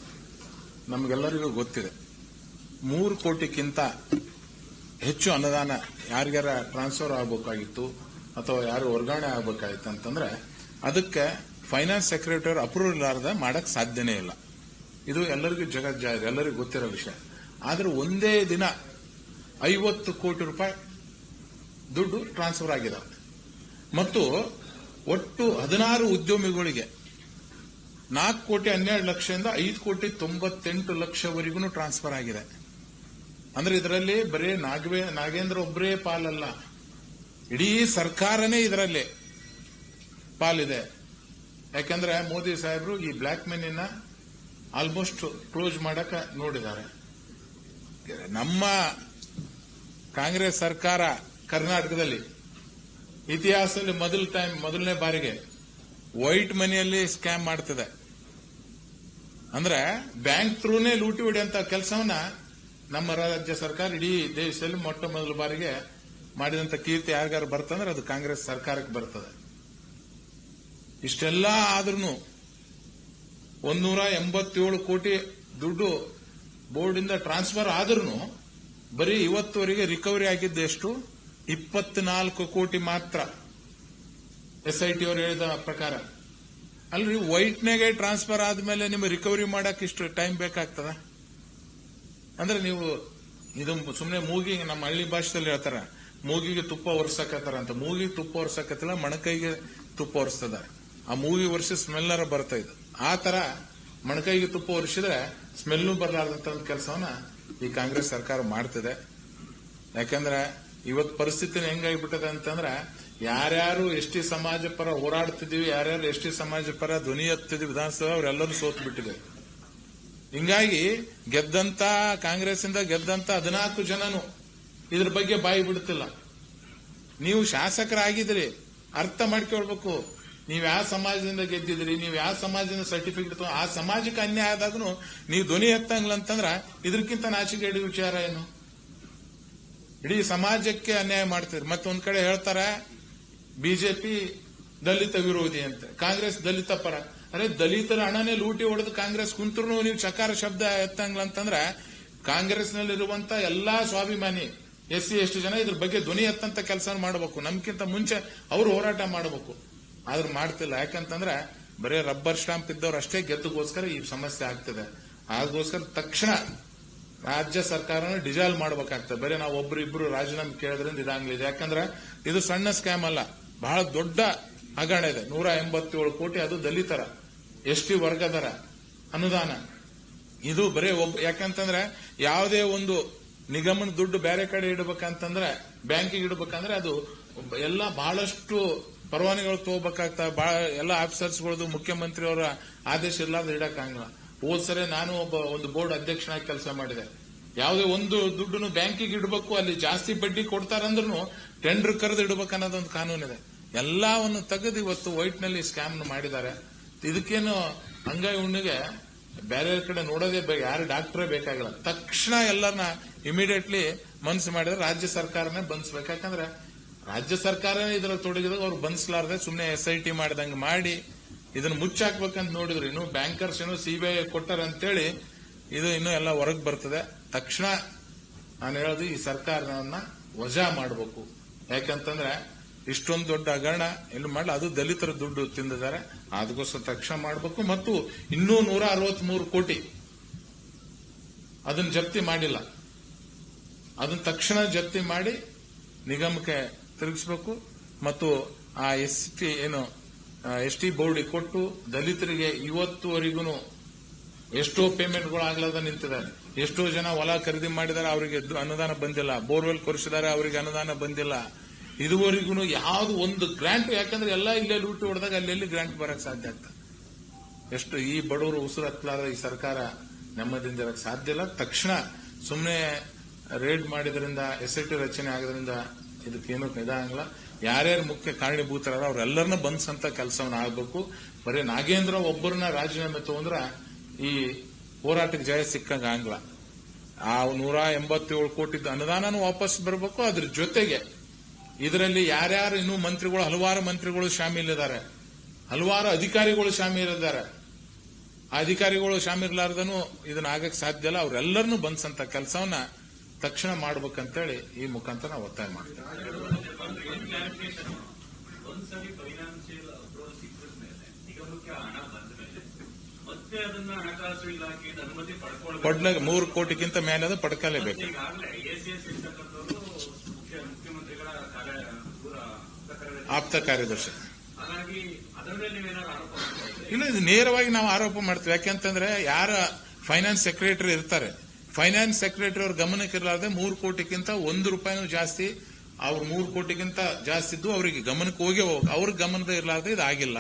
ನಮಗೆಲ್ಲರಿಗೂ ಗೊತ್ತಿದೆ, ಮೂರು ಕೋಟಿಗಿಂತ ಹೆಚ್ಚು ಅನುದಾನ ಯಾರಿಗಾರ ಟ್ರಾನ್ಸ್ಫರ್ ಆಗಬೇಕಾಗಿತ್ತು ಅಥವಾ ಯಾರು ವರ್ಗಾವಣೆ ಆಗಬೇಕಾಗಿತ್ತು ಅಂತಂದ್ರೆ, ಅದಕ್ಕೆ ಫೈನಾನ್ಸ್ ಸೆಕ್ರೆಟರಿ ಅಪ್ರೂವಲ್ ಇಲ್ಲಾರ್ದ ಮಾಡಕ್ ಸಾಧ್ಯನೇ ಇಲ್ಲ. ಇದು ಎಲ್ಲರಿಗೂ ಜಗಜ್ಜಾಹಿರ್ ಎಲ್ಲರಿಗೂ ಗೊತ್ತಿರೋ ವಿಷಯ. ಆದರೆ ಒಂದೇ ದಿನ ಐವತ್ತು ಕೋಟಿ ರೂಪಾಯಿ ದುಡ್ಡು ಟ್ರಾನ್ಸ್ಫರ್ ಆಗಿದೆ ಮತ್ತು ಒಟ್ಟು ಹದಿನಾರು ಉದ್ಯಮಿಗಳಿಗೆ ನಾಲ್ಕು ಕೋಟಿ ಹನ್ನೆರಡು ಲಕ್ಷದಿಂದ ಐದು ಕೋಟಿ ತೊಂಬತ್ತೆಂಟು ಲಕ್ಷವರೆಗೂ ಟ್ರಾನ್ಸ್ಫರ್ ಆಗಿದೆ. ಅಂದ್ರೆ ಇದರಲ್ಲಿ ಬರೀ ನಾಗವೇ ನಾಗೇಂದ್ರ ಒಬ್ಬರೇ ಪಾಲಲ್ಲ. ಇಡೀ ಸರ್ಕಾರನೇ ಇದರಲ್ಲಿ ಪಾಲಿದೆ. ಯಾಕಂದ್ರೆ ಮೋದಿ ಸಾಹೇಬರು ಈ ಬ್ಲಾಕ್ ಮನಿನ ಆಲ್ಮೋಸ್ಟ್ ಕ್ಲೋಸ್ ಮಾಡಕ ನೋಡಿದ್ದಾರೆ. ನಮ್ಮ ಕಾಂಗ್ರೆಸ್ ಸರ್ಕಾರ ಕರ್ನಾಟಕದಲ್ಲಿ ಇತಿಹಾಸದಲ್ಲಿ ಮೊದಲ ಟೈಮ್ ಮೊದಲನೇ ಬಾರಿಗೆ ವೈಟ್ ಮನಿಯಲ್ಲಿ ಸ್ಕ್ಯಾಮ್ ಮಾಡ್ತಿದೆ. ಅಂದ್ರೆ ಬ್ಯಾಂಕ್ ಥ್ರೂನೇ ಲೂಟಿ ಹೊಡೆಯಂತ ಕೆಲಸವನ್ನ ನಮ್ಮ ರಾಜ್ಯ ಸರ್ಕಾರ ಇಡೀ ದೇಶದಲ್ಲಿ ಮೊಟ್ಟ ಮೊದಲ ಬಾರಿಗೆ ಮಾಡಿದಂತ ಕೀರ್ತಿ ಯಾರಿಗಾರು ಬರ್ತಂದ್ರೆ ಅದು ಕಾಂಗ್ರೆಸ್ ಸರ್ಕಾರಕ್ಕೆ ಬರ್ತದೆ. ಇಷ್ಟೆಲ್ಲ ಆದ್ರೂ ಒಂದೂರ ಎಂಬತ್ತೇಳು ಕೋಟಿ ದುಡ್ಡು ಬೋರ್ಡಿಂದ ಟ್ರಾನ್ಸ್ಫರ್ ಆದ್ರೂ ಬರೀ ಇವತ್ತುವರೆಗೆ ರಿಕವರಿ ಆಗಿದ್ದು ಎಷ್ಟು ಇಪ್ಪತ್ನಾಲ್ಕು ಕೋಟಿ ಮಾತ್ರ. ಎಸ್ಐಟಿ ಅವರು ಹೇಳಿದ ಪ್ರಕಾರ. ಅಲ್ರಿ, ವೈಟ್ನಾಗೆ ಟ್ರಾನ್ಸ್ಫರ್ ಆದ್ಮೇಲೆ ನಿಮ್ಗೆ ರಿಕವರಿ ಮಾಡಕ್ ಇಷ್ಟು ಟೈಮ್ ಬೇಕಾಗ್ತದ? ಅಂದ್ರೆ ನೀವು ಇದು ಸುಮ್ಮನೆ ಮೂಗಿ ನಮ್ಮ ಹಳ್ಳಿ ಭಾಷೆದಲ್ಲಿ ಹೇಳ್ತಾರ, ಮೂಗಿಗೆ ತುಪ್ಪ ಒರ್ಸಕತ್ತಾರ ಅಂತ. ಮೂಗಿಗೆ ತುಪ್ಪ ಒರ್ಸಕತ್ತಿಲ್ಲ, ಮಣಕೈಗೆ ತುಪ್ಪ ಒರೆಸ್ತದ. ಆ ಮೂಗಿ ವರ್ಷ ಸ್ಮೆಲ್ಲರ ಬರ್ತಾ ಇದು ಆ ತರ ಮಣಕೈಗೆ ತುಪ್ಪ ಒರೆಸಿದ್ರೆ ಸ್ಮೆಲ್ ಬರಲಾರ್ದಂತ ಒಂದು ಕೆಲಸವನ್ನ ಈ ಕಾಂಗ್ರೆಸ್ ಸರ್ಕಾರ ಮಾಡ್ತಿದೆ. ಯಾಕಂದ್ರೆ ಇವತ್ ಪರಿಸ್ಥಿತಿ ಹೆಂಗಾಗಿಬಿಟ್ಟದೆ ಅಂತಂದ್ರೆ ಯಾರ್ಯಾರು ಎಸ್ ಟಿ ಸಮಾಜ ಪರ ಹೋರಾಡ್ತಿದೀವಿ, ಯಾರ್ಯಾರು ಎಸ್ ಟಿ ಸಮಾಜ ಪರ ಧ್ವನಿ ಎತ್ತಿದ್ವಿ ವಿಧಾನಸಭೆ, ಅವರೆಲ್ಲರೂ ಸೋತ್ ಬಿಟ್ಟಿದೆ. ಹಿಂಗಾಗಿ ಗೆದ್ದಂತ ಕಾಂಗ್ರೆಸ್ ಇಂದ ಗೆದ್ದಂತ ಹದಿನಾಲ್ಕು ಜನನು ಇದ್ರ ಬಗ್ಗೆ ಬಾಯಿ ಬಿಡುತ್ತಿಲ್ಲ. ನೀವು ಶಾಸಕರಾಗಿದ್ರಿ, ಅರ್ಥ ಮಾಡ್ಕೊಳ್ಬೇಕು. ನೀವ್ ಯಾವ ಸಮಾಜದಿಂದ ಗೆದ್ದಿದ್ರಿ ನೀವು ಯಾವ ಸಮಾಜದಿಂದ ಸರ್ಟಿಫಿಕೇಟ್ ಆ ಸಮಾಜಕ್ಕೆ ಅನ್ಯಾಯ ಆದಾಗೂ ನೀವು ಧ್ವನಿ ಎತ್ತಂಗಿಲ್ಲ ಅಂತಂದ್ರ ಇದಕ್ಕಿಂತ ನಾಚಿಕೆಡಿ ವಿಚಾರ ಏನು? ಇಡೀ ಸಮಾಜಕ್ಕೆ ಅನ್ಯಾಯ ಮಾಡ್ತೀರಿ ಮತ್ತೊಂದ್ ಕಡೆ ಹೇಳ್ತಾರೆ ಬಿಜೆಪಿ ದಲಿತ ವಿರೋಧಿ ಅಂತ. ಕಾಂಗ್ರೆಸ್ ದಲಿತ ಪರ. ಅರೆ ದಲಿತರ ಹಣನೇ ಲೂಟಿ ಹೊಡೆದು ಕಾಂಗ್ರೆಸ್ ಕುಂತ್ರು ನೀವು ಚಕಾರ ಶಬ್ದ ಎತ್ತಂಗಿಲ್ಲ ಅಂತಂದ್ರೆ ಕಾಂಗ್ರೆಸ್ನಲ್ಲಿರುವಂತ ಎಲ್ಲಾ ಸ್ವಾಭಿಮಾನಿ ಎಸ್ ಸಿ ಎಷ್ಟು ಜನ ಇದ್ರ ಬಗ್ಗೆ ಧ್ವನಿ ಎತ್ತಂತ ಕೆಲಸ ಮಾಡಬೇಕು. ನಮ್ಗಿಂತ ಮುಂಚೆ ಅವರು ಹೋರಾಟ ಮಾಡಬೇಕು. ಆದ್ರೂ ಮಾಡ್ತಿಲ್ಲ. ಯಾಕಂತಂದ್ರೆ ಬರೀ ರಬ್ಬರ್ ಸ್ಟಾಂಪ್ ಇದ್ದವ್ರು ಅಷ್ಟೇ ಗೆದ್ದಗೋಸ್ಕರ ಈ ಸಮಸ್ಯೆ ಆಗ್ತದೆ. ಅದಕ್ಕೋಸ್ಕರ ತಕ್ಷಣ ರಾಜ್ಯ ಸರ್ಕಾರನ ಡಿಸಾಲ್ವ್ ಮಾಡಬೇಕಾಗ್ತದೆ. ಬರೀ ನಾವು ಒಬ್ರು ಇಬ್ರು ರಾಜೀನಾಮೆ ಕೇಳೋದ್ರಿಂದ ಇದಾಗ್ಲಿದೆ ಯಾಕಂದ್ರೆ ಇದು ಸಣ್ಣ ಸ್ಕ್ಯಾಮ್ ಅಲ್ಲ. ಬಹಳ ದೊಡ್ಡ ಹಗರಣ ಇದೆ. ನೂರ ಎಂಬತ್ತೇಳು ಕೋಟಿ ಅದು ದಲಿತರ. ಎಸ್ ಟಿ ವರ್ಗದರ ಅನುದಾನ. ಇದು ಬರೀ ಒಬ್ಬ ಯಾಕಂತಂದ್ರೆ ಯಾವುದೇ ಒಂದು ನಿಗಮನ ದುಡ್ಡು ಬೇರೆ ಕಡೆ ಇಡಬೇಕಂತಂದ್ರೆ ಬ್ಯಾಂಕಿಗೆ ಇಡಬೇಕಂದ್ರೆ ಅದು ಎಲ್ಲ ಬಹಳಷ್ಟು ಪರವಾನಗಿಗಳು ತಗೋಬೇಕಾಗ್ತಾ ಬಹಳ ಎಲ್ಲ ಆಫೀಸರ್ಸ್ಗಳದು ಮುಖ್ಯಮಂತ್ರಿ ಅವರ ಆದೇಶ ಇಲ್ಲಾಂದ್ರೆ ಇಡಕ್ಕಾಗಿಲ್ಲ ಹೋದ್ ಸರಿ ನಾನು ಒಬ್ಬ ಒಂದು ಬೋರ್ಡ್ ಅಧ್ಯಕ್ಷನಾಗಿ ಕೆಲಸ ಮಾಡಿದೆ. ಯಾವುದೇ ಒಂದು ದುಡ್ಡನ್ನು ಬ್ಯಾಂಕಿಗೆ ಇಡಬೇಕು, ಅಲ್ಲಿ ಜಾಸ್ತಿ ಬಡ್ಡಿ ಕೊಡ್ತಾರಂದ್ರೂ ಟೆಂಡರ್ ಕರೆದು ಇಡಬೇಕು ಅನ್ನೋದೊಂದು ಕಾನೂನಿದೆ. ಎಲ್ಲವನ್ನು ತೆಗೆದು ಇವತ್ತು ವೈಟ್ನಲ್ಲಿ ಸ್ಕ್ಯಾಮ್ ಮಾಡಿದ್ದಾರೆ. ಇದಕ್ಕೇನು ಅಂಗೈ ಹುಣ್ಣಿಗೆ ಬೇರೆ ಕಡೆ ನೋಡೋದೇ ಯಾರು ಡಾಕ್ಟ್ರೇ ಬೇಕಾಗಿಲ್ಲ. ತಕ್ಷಣ ಎಲ್ಲರನ್ನ ಇಮಿಡಿಯೇಟ್ಲಿ ಮನ್ಸು ಮಾಡಿದ್ರೆ ರಾಜ್ಯ ಸರ್ಕಾರನೇ ಬಂಧಿಸ್ಬೇಕು ಯಾಕಂದ್ರೆ ರಾಜ್ಯ ಸರ್ಕಾರನೇ ಇದ್ರಲ್ಲಿ ತೊಡಗಿದಾಗ ಅವ್ರು ಬಂಧಿಸಲಾರ್ದೆ ಸುಮ್ಮನೆ ಎಸ್ ಐ ಟಿ ಮಾಡಿದಂಗೆ ಮಾಡಿ ಇದನ್ನ ಮುಚ್ಚಾಕ್ಬೇಕಂತ ನೋಡಿದ್ರು. ಇನ್ನು ಬ್ಯಾಂಕರ್ಸ್ ಏನು ಸಿಬಿಐ ಕೊಟ್ಟಾರ ಅಂತೇಳಿ ಇದು ಇನ್ನೂ ಎಲ್ಲ ಹೊರಗೆ ಬರ್ತದೆ. ತಕ್ಷಣ ನಾನು ಹೇಳೋದು ಈ ಸರ್ಕಾರವನ್ನ ವಜಾ ಮಾಡಬೇಕು. ಯಾಕಂತಂದ್ರೆ ಇಷ್ಟೊಂದು ದೊಡ್ಡ ಹಗರಣ ಇಲ್ಲಿ ಮಾಡಲ್ಲ ಅದು ದಲಿತರ ದುಡ್ಡು ತಿಂದಿದ್ದಾರೆ. ಅದಕ್ಕೋಸ್ಕರ ತಕ್ಷಣ ಮಾಡಬೇಕು ಮತ್ತು ಇನ್ನೂ ನೂರ ಅರವತ್ಮೂರು ಕೋಟಿ ಅದನ್ನ ಜಪ್ತಿ ಮಾಡಿಲ್ಲ. ಅದನ್ನ ತಕ್ಷಣ ಜಪ್ತಿ ಮಾಡಿ ನಿಗಮಕ್ಕೆ ತಿರುಗಿಸಬೇಕು ಮತ್ತು ಆ ಎಸ್ ಟಿ ಏನು ಎಸ್ ಟಿ ಬೋರ್ಡಿಗೆ ಕೊಟ್ಟು ದಲಿತರಿಗೆ ಇವತ್ತುವರೆಗೂ ಎಷ್ಟೋ ಪೇಮೆಂಟ್ಗಳು ಆಗ್ಲಾರ್ದ ನಿಂತಿದ್ದಾರೆ. ಎಷ್ಟೋ ಜನ ಹೊಲ ಖರೀದಿ ಮಾಡಿದ್ದಾರೆ, ಅವರಿಗೆ ಅನುದಾನ ಬಂದಿಲ್ಲ. ಬೋರ್ವೆಲ್ ಕೊರಿಸಿದ್ದಾರೆ, ಅವರಿಗೆ ಅನುದಾನ ಬಂದಿಲ್ಲ. ಇದುವರೆಗೂ ಯಾವುದು ಒಂದು ಗ್ರಾಂಟ್, ಯಾಕಂದ್ರೆ ಎಲ್ಲ ಇಲ್ಲೇ ಲೂಟಿ ಹೊಡೆದಾಗ ಅಲ್ಲೆಲ್ಲಿ ಗ್ರಾಂಟ್ ಬರಕ್ ಸಾಧ್ಯ ಆಗ್ತದೆ. ಎಷ್ಟು ಈ ಬಡವರು ಉಸಿರು ಹತ್ತಲಾರ ಈ ಸರ್ಕಾರ ನೆಮ್ಮದಿಯಿಂದ ಇರಕ್ ಸಾಧ್ಯ ಇಲ್ಲ. ತಕ್ಷಣ ಸುಮ್ಮನೆ ರೇಡ್ ಮಾಡಿದ್ರಿಂದ ಎಸ್ ಟಿ ರಚನೆ ಆಗೋದ್ರಿಂದ ಇದಕ್ಕೇನು ಇದಾಗಲ್ಲ ಯಾರ್ಯಾರು ಮುಖ್ಯ ಕಾರಣೀಭೂತರಾದ ಅವರೆಲ್ಲರನ್ನ ಬಂಧಿಸಂತ ಕೆಲಸವನ್ನ ಆಗಬೇಕು. ಬರೀ ನಾಗೇಂದ್ರ ಒಬ್ಬರನ್ನ ರಾಜೀನಾಮೆ ತಗೊಂಡ್ರ ಈ ಹೋರಾಟಕ್ಕೆ ಜಯ ಸಿಕ್ಕಂಗ ಆಗಲ್ಲ. ಆ ನೂರ ಎಂಬತ್ತೇಳು ಕೋಟಿ ಅನುದಾನನೂ ವಾಪಸ್ ಬರಬೇಕು. ಅದ್ರ ಜೊತೆಗೆ ಇದರಲ್ಲಿ ಯಾರ್ಯಾರು ಇನ್ನೂ ಮಂತ್ರಿಗಳು, ಹಲವಾರು ಮಂತ್ರಿಗಳು ಶಾಮೀಲಿದ್ದಾರೆ. ಹಲವಾರು ಅಧಿಕಾರಿಗಳು ಶಾಮೀಲಿದ್ದಾರೆ. ಆ ಅಧಿಕಾರಿಗಳು ಶಾಮೀರ್ಲಾರ್ದನು ಇದನ್ನ ಆಗಕ್ಕೆ ಸಾಧ್ಯ ಇಲ್ಲ. ಅವರೆಲ್ಲರನ್ನೂ ಬಂಧಿಸಂತ ಕೆಲಸವನ್ನ ತಕ್ಷಣ ಮಾಡ್ಬೇಕಂತೇಳಿ ಈ ಮುಖಾಂತರ ನಾವು ಒತ್ತಾಯ ಮಾಡ್ತೀವಿ. ಪಡ್ಲಾಗ ಮೂರು ಕೋಟಿಗಿಂತ ಮೇಲೆ ಅದು ಪಡ್ಕಲೇಬೇಕು. ಆಪ್ತ ಕಾರ್ಯದರ್ಶಿ. ಇಲ್ಲ ಇದು ನೇರವಾಗಿ ನಾವು ಆರೋಪ ಮಾಡ್ತೀವಿ. ಯಾಕೆಂತಂದ್ರೆ ಯಾರ ಫೈನಾನ್ಸ್ ಸೆಕ್ರೆಟರಿ ಇರ್ತಾರೆ ಫೈನಾನ್ಸ್ ಸೆಕ್ರೆಟರಿ ಅವ್ರ ಗಮನಕ್ಕೆ ಇರಲಾರ್ದೆ ಮೂರು ಕೋಟಿಗಿಂತ ಒಂದು ರೂಪಾಯಿನೂ ಜಾಸ್ತಿ, ಅವ್ರ ಮೂರು ಕೋಟಿಗಿಂತ ಜಾಸ್ತಿ ಇದ್ದು ಅವರಿಗೆ ಗಮನಕ್ಕೆ ಹೋಗೇ ಹೋಗ ಅವ್ರ ಗಮನದ ಇರಲಾರ್ದೆ ಇದು ಆಗಿಲ್ಲ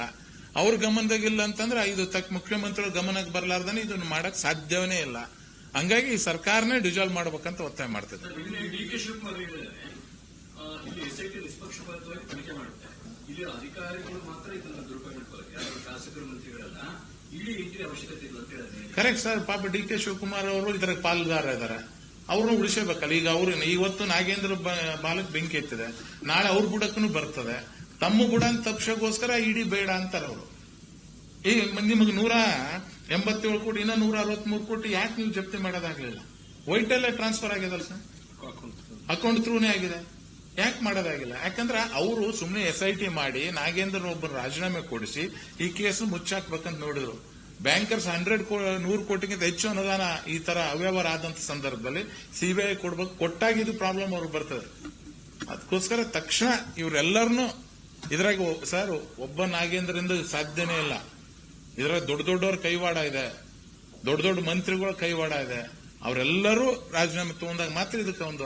ಅವ್ರ ಗಮನದಾಗಿಲ್ಲ ಅಂತಂದ್ರೆ ಇದು ತಕ್ಕ ಮುಖ್ಯಮಂತ್ರಿಗಳ ಗಮನಕ್ಕೆ ಬರಲಾರ್ದೇ ಇದನ್ನು ಮಾಡಕ್ ಸಾಧ್ಯವೇ ಇಲ್ಲ. ಹಂಗಾಗಿ ಈ ಸರ್ಕಾರನೇ ಡಿಸಾಲ್ವ್ ಮಾಡ್ಬೇಕಂತ ಒತ್ತಾಯ ಇಲ್ಲಿ ಇಲ್ಲಿ ಅಧಿಕಾರಿಗಳು ಮಾತ್ರ ಇದನ್ನು ದುರುಪಯೋಗ ಶಾಸಕರು ಕರೆಕ್ಟ್ ಸರ್ ಪಾಪ ಡಿ ಕೆ ಶಿವಕುಮಾರ್ ಅವರು ಇದರ ಪಾಲುದಾರ ಇದ್ದಾರೆ ಅವ್ರನ್ನ ಉಳಿಸಬೇಕಲ್ಲ. ಈಗ ಅವ್ರ ಇವತ್ತು ನಾಗೇಂದ್ರ ಬಾಲಕ್ ಬೆಂಕಿ ಎತ್ತಿದೆ. ನಾಳೆ ಅವ್ರ ಬುಡಕ್ಕೂ ಬರ್ತದೆ. ತಮ್ಮ ಬುಡ ತಪ್ಸೋಗೋಸ್ಕರ ಇಡಿ ಬೇಡ ಅಂತಾರೆ ಅವರು. ಈ ನಿಮಗೆ ನೂರ ಎಂಬತ್ತೇಳು ಕೋಟಿ ಇನ್ನೂ ನೂರ ಅರವತ್ಮೂರು ಕೋಟಿ ಯಾಕೆ ನೀವು ಜಪ್ತಿ ಮಾಡೋದಾಗ್ಲಿಲ್ಲ? ವೈಟಲ್ಲೇ ಟ್ರಾನ್ಸ್ಫರ್ ಆಗ್ಯದಲ್ಲ ಸರ್ ಅಕೌಂಟ್ ಥ್ರೂನೇ ಆಗಿದೆ. ಯಾಕೆ ಮಾಡೋದಾಗಿಲ್ಲ? ಯಾಕಂದ್ರೆ ಅವರು ಸುಮ್ಮನೆ ಎಸ್ ಐ ಟಿ ಮಾಡಿ ನಾಗೇಂದ್ರ ಒಬ್ಬರು ರಾಜೀನಾಮೆ ಕೊಡಿಸಿ ಈ ಕೇಸ್ ಮುಚ್ಚಾಕ್ಬೇಕಂತ ನೋಡಿದ್ರು. ಬ್ಯಾಂಕರ್ಸ್ ಹಂಡ್ರೆಡ್ ನೂರು ಕೋಟಿಗಿಂತ ಹೆಚ್ಚು ಅನುದಾನ ಈ ತರ ಅವ್ಯವಹಾರ ಆದಂತ ಸಂದರ್ಭದಲ್ಲಿ ಸಿಬಿಐ ಕೊಡ್ಬೇಕು. ಕೊಟ್ಟಾಗ ಇದು ಪ್ರಾಬ್ಲಮ್ ಅವ್ರಿಗೆ ಬರ್ತದೆ. ಅದಕ್ಕೋಸ್ಕರ ತಕ್ಷಣ ಇವರೆಲ್ಲರನ್ನು ಇದ್ರಾಗ ಸರ್, ಒಬ್ಬ ನಾಗೇಂದ್ರಿಂದ ಸಾಧ್ಯನೇ ಇಲ್ಲ. ಇದ್ರಾಗ ದೊಡ್ಡ ದೊಡ್ಡವ್ರ ಕೈವಾಡ ಇದೆ. ದೊಡ್ಡ ದೊಡ್ಡ ಮಂತ್ರಿಗಳ ಕೈವಾಡ ಇದೆ. ಅವರೆಲ್ಲರೂ ರಾಜೀನಾಮೆ ತಗೊಂಡಾಗ ಮಾತ್ರ ಇದಕ್ಕೆ ಒಂದು